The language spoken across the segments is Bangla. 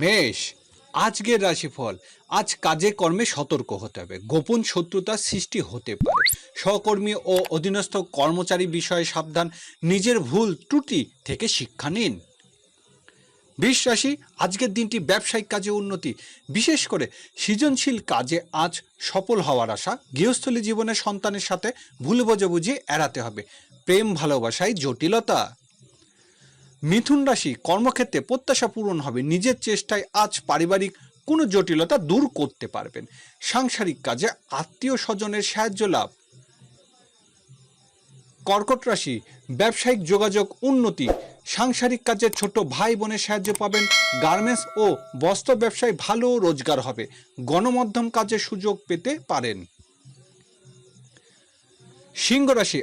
মেষ, আজকের রাশিফল, আজ কাজে কর্মে সতর্ক হতে হবে। গোপন শত্রুতার সৃষ্টি হতে পারে। সহকর্মী ও অধীনস্থ কর্মচারী বিষয়ে সাবধান। নিজের ভুল ত্রুটি থেকে শিক্ষা নিন। রাশি, আজকের দিনটি ব্যবসায়িক কাজে উন্নতি। বিশেষ করে সৃজনশীল কাজে আজ সফল হওয়ার আশা। গৃহস্থলী জীবনে সন্তানের সাথে ভুল বোঝাবুঝি এড়াতে হবে। প্রেম ভালোবাসায় জটিলতা। মিথুন রাশি কর্মক্ষেত্রে প্রত্যাশা পূরণ হবে। নিজের চেষ্টায় আজ পারিবারিক কোনো জটিলতা দূর করতে পারবেন। সাংসারিক কাজে আত্মীয় স্বজনের সাহায্য লাভ। কর্কট রাশি ব্যবসায়িক যোগাযোগ উন্নতি। সাংসারিক কাজে ছোট ভাই বোনের সাহায্য পাবেন। গার্মেন্টস ও বস্ত্র ব্যবসায় ভালো রোজগার হবে। গণমাধ্যম কাজে সুযোগ পেতে পারেন। সিংহ রাশি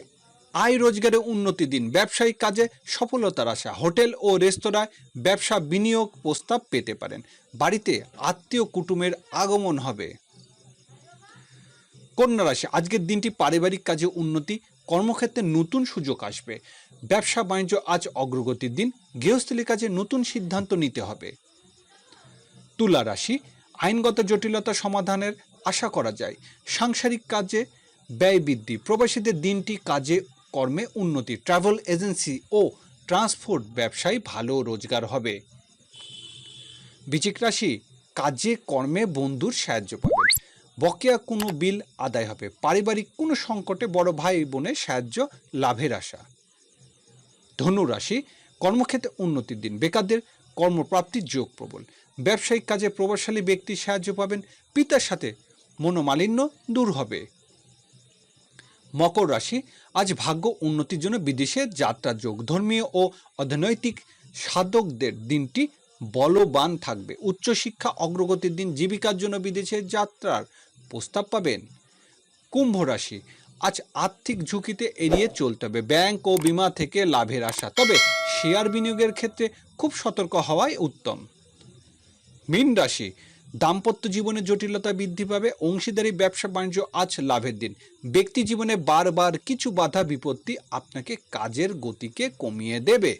আয় রোজগারে উন্নতি দিন। ব্যবসায়িক কাজে সফলতার আশা। হোটেল ও রেস্তোরাঁয় ব্যবসা বিনিয়োগ প্রস্তাব পেতে পারেন। বাড়িতে আত্মীয় কুটুমের আগমন হবে। কন্যা রাশি, আজকের দিনটি পারিবারিক কাজে উন্নতি, কর্মক্ষেত্রে নতুন সুযোগ আসবে। ব্যবসা বাণিজ্য আজ অগ্রগতির দিন গৃহস্থলী কাজে নতুন সিদ্ধান্ত নিতে হবে। তুলা রাশি, আইনগত জটিলতা সমাধানের আশা করা যায়। সাংসারিক কাজে ব্যয় বৃদ্ধি। প্রবাসীদের দিনটি কাজে কর্মে উন্নতি। ট্রাভেল এজেন্সি ও ট্রান্সপোর্ট ব্যবসায় ভালো রোজগার হবে। বৃচিক রাশি, কাজে, কর্মে বন্ধুর সাহায্য পাবেন বকেয়া কোনো বিল আদায় হবে। পারিবারিক কোনো সংকটে বড় ভাই বোনের সাহায্য, লাভের আশা। ধনু রাশি, কর্মক্ষেত্রে উন্নতির দিন। বেকারদের কর্মপ্রাপ্তির যোগ প্রবল। ব্যবসায়িক কাজে প্রভাবশালী ব্যক্তির সাহায্য পাবেন। পিতার সাথে মনোমালিন্য দূর হবে। মকর রাশি আজ ভাগ্য উন্নতির জন্য বিদেশে যাত্রা যোগ। ধর্মীয় ও অর্থনৈতিক সাধকদের দিনটি বলবান থাকবে। উচ্চশিক্ষা, অগ্রগতির দিন, জীবিকার জন্য বিদেশে যাত্রার প্রস্তাব পাবেন কুম্ভ রাশি। আজ আর্থিক ঝুঁকিতে এড়িয়ে চলতে হবে। ব্যাংক ও বিমা থেকে লাভের আশা। তবে শেয়ার বিনিয়োগের ক্ষেত্রে খুব সতর্ক হওয়াই উত্তম। মীন রাশি। দাম্পত্য জীবনে জটিলতা বৃদ্ধি পাবে, অংশীদারি, ব্যবসা, বাণিজ্য আজ লাভের দিন। ব্যক্তি জীবনে বারবার কিছু বাধা, বিপত্তি আপনাকে কাজের গতিকে কমিয়ে দেবে।